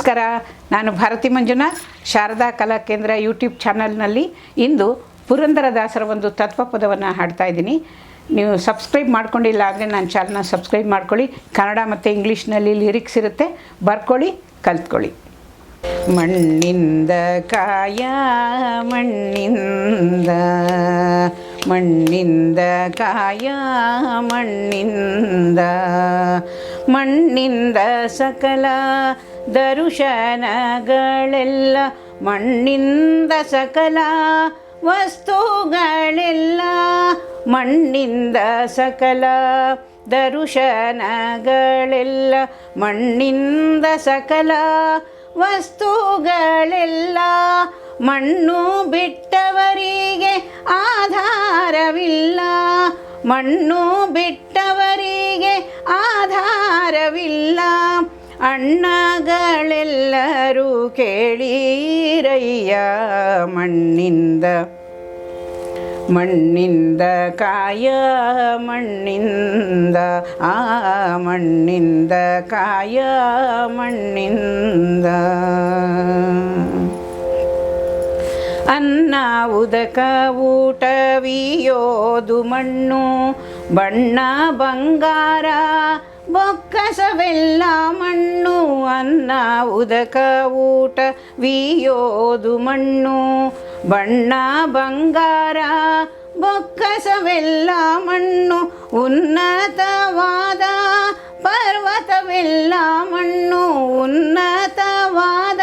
ನಮಸ್ಕಾರ. ನಾನು ಭಾರತಿ ಮಂಜುನಾಥ್, ಶಾರದಾ ಕಲಾ ಕೇಂದ್ರ ಯೂಟ್ಯೂಬ್ ಚಾನಲ್ನಲ್ಲಿ ಇಂದು ಪುರಂದರದಾಸರ ಒಂದು ತತ್ವಪದವನ್ನು ಹಾಡ್ತಾ ಇದ್ದೀನಿ. ನೀವು ಸಬ್ಸ್ಕ್ರೈಬ್ ಮಾಡ್ಕೊಂಡಿಲ್ಲ ಅಂದರೆ ನನ್ನ ಚಾನಲ್ನ ಸಬ್ಸ್ಕ್ರೈಬ್ ಮಾಡ್ಕೊಳ್ಳಿ. ಕನ್ನಡ ಮತ್ತು ಇಂಗ್ಲೀಷ್ನಲ್ಲಿ ಲಿರಿಕ್ಸ್ ಇರುತ್ತೆ. ಬರ್ಕೊಳ್ಳಿ, ಕಲ್ತ್ಕೊಳ್ಳಿ. ಮಣ್ಣಿಂದ ಕಾಯ, ಮಣ್ಣಿಂದ ಮಣ್ಣಿಂದ ಕಾಯ, ಮಣ್ಣಿಂದ. ಮಣ್ಣಿಂದ ಸಕಲ ದರುಶನಗಳೆಲ್ಲ, ಮಣ್ಣಿಂದ ಸಕಲ ವಸ್ತುಗಳೆಲ್ಲ, ಮಣ್ಣಿಂದ ಸಕಲ ದರುಶನಗಳೆಲ್ಲ, ಮಣ್ಣಿಂದ ಸಕಲ ವಸ್ತುಗಳೆಲ್ಲ, ಮಣ್ಣು ಬಿಟ್ಟವರಿಗೆ ಆಧಾರವಿಲ್ಲ, ಮಣ್ಣು ಬಿಟ್ಟವರಿಗೆ ಆಧಾರವಿಲ್ಲ ಅಣ್ಣಗಳೆಲ್ಲರೂ ಕೇಳೀರಯ್ಯ ಮಣ್ಣಿಂದ. ಮಣ್ಣಿಂದ ಕಾಯ, ಮಣ್ಣಿಂದ ಆ ಮಣ್ಣಿಂದ ಕಾಯ, ಮಣ್ಣಿಂದ. ಅನ್ನ, ಉದಕ ಊಟವಿಯೋದು ಮಣ್ಣು, ಬಣ್ಣ, ಬಂಗಾರ ಬೊಕ್ಕಸವೆಲ್ಲ ಮಣ್ಣು, ಅನ್ನ, ಉದಕ, ಊಟ, ವಿಯೋದು ಮಣ್ಣು. ಬಣ್ಣ, ಬಂಗಾರ, ಬೊಕ್ಕಸವೆಲ್ಲ ಮಣ್ಣು. ಉನ್ನತವಾದ ಪರ್ವತವೆಲ್ಲ ಮಣ್ಣು. ಉನ್ನತವಾದ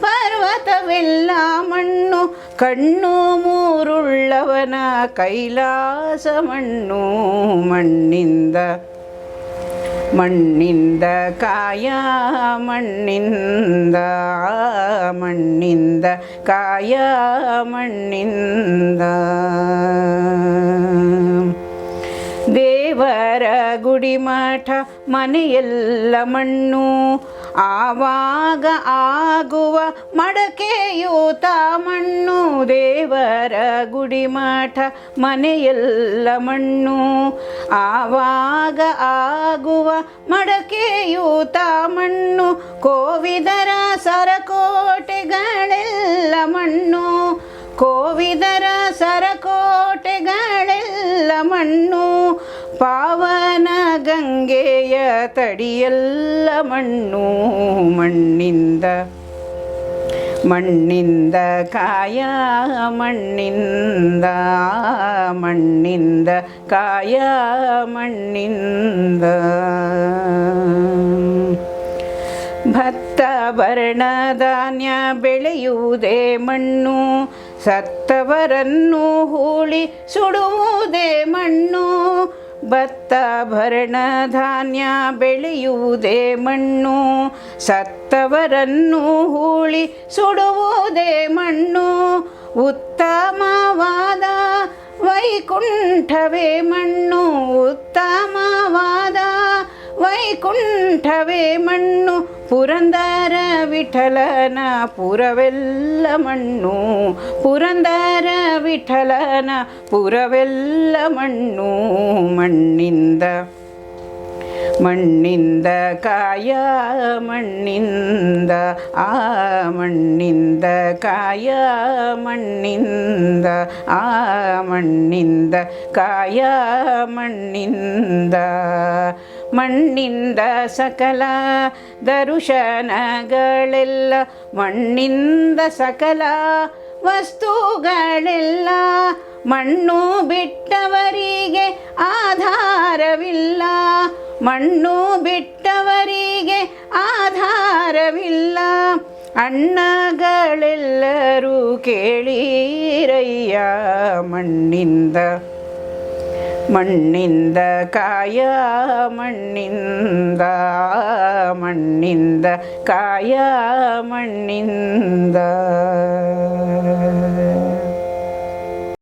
ಪರ್ವತವೆಲ್ಲ ಮಣ್ಣು. ಕಣ್ಣು ಮೂರುಳ್ಳವನ ಕೈಲಾಸ ಮಣ್ಣು. ಮಣ್ಣಿಂದ ಮಣ್ಣಿಂದ ಕಾಯ ಮಣ್ಣಿಂದ ಮಣ್ಣಿಂದ ಕಾಯ ಮಣ್ಣಿಂದ ದೇವರ ಗುಡಿ ಮಠ ಮನೆಯೆಲ್ಲ ಮಣ್ಣು. ಆವಾಗ ಆಗುವ ಮಡಕೆಯೂತ ಮಣ್ಣು. ದೇವರ ಗುಡಿ ಮಠ ಮನೆಯೆಲ್ಲ ಮಣ್ಣು. ಆವಾಗ ಆಗುವ ಮಡಕೆಯೂತ ಮಣ್ಣು. ಕೋವಿದರ ಸರಕೋಟೆಗಳೆಲ್ಲ ಮಣ್ಣು. ಕೋವಿದರ ಸರಕೋಟೆಗಳೆಲ್ಲ ಮಣ್ಣು. ಪಾವನ ಗಂಗೆಯ ತಡಿಯಲ್ಲ ಮಣ್ಣು ಮಣ್ಣಿಂದ. ಮಣ್ಣಿಂದ ಕಾಯ, ಮಣ್ಣಿಂದ ಮಣ್ಣಿಂದ ಕಾಯ, ಮಣ್ಣಿಂದ. ಭತ್ತ ಭರಣ ಧಾನ್ಯ ಬೆಳೆಯುವುದೇ ಮಣ್ಣು, ಸತ್ತವರನ್ನು ಹೂಳಿ ಸುಡುವುದೇ ಮಣ್ಣು ಭತ್ತ ಭರಣ ಧಾನ್ಯ ಬೆಳೆಯುವುದೇ ಮಣ್ಣು. ಸತ್ತವರನ್ನು ಹೂಳಿ ಸುಡುವುದೇ ಮಣ್ಣು. ಉತ್ತಮವಾದ ವೈಕುಂಠವೇ ಮಣ್ಣು. ಉತ್ತಮವಾದ ವೈಕುಂಠವೇ ಮಣ್ಣು ಪುರಂದರ ವಿಠಲನ ಪುರವೆಲ್ಲ ಮಣ್ಣು ಪುರಂದರ ವಿಠಲನ ಪುರವೆಲ್ಲ ಮಣ್ಣು ಮಣ್ಣಿಂದ ಮಣ್ಣಿಂದ ಕಾಯ ಮಣ್ಣಿಂದ ಆ ಮಣ್ಣಿಂದ ಕಾಯ ಮಣ್ಣಿಂದ ಆ ಮಣ್ಣಿಂದ ಕಾಯ ಮಣ್ಣಿಂದ ಮಣ್ಣಿಂದ ಸಕಲ ದರುಶನಗಳೆಲ್ಲ ಮಣ್ಣಿಂದ ಸಕಲ ವಸ್ತುಗಳೆಲ್ಲ ಮಣ್ಣು ಬಿಟ್ಟವರಿಗೆ ಆಧಾರವಿಲ್ಲ ಮಣ್ಣು ಬಿಟ್ಟವರಿಗೆ ಆಧಾರವಿಲ್ಲ. ಅಣ್ಣಗಳೆಲ್ಲರೂ ಕೇಳಿರಯ್ಯ ಮಣ್ಣಿಂದ. ಮಣ್ಣಿಂದ ಕಾಯ ಮಣ್ಣಿಂದ ಮಣ್ಣಿಂದ ಕಾಯ ಮಣ್ಣಿಂದ.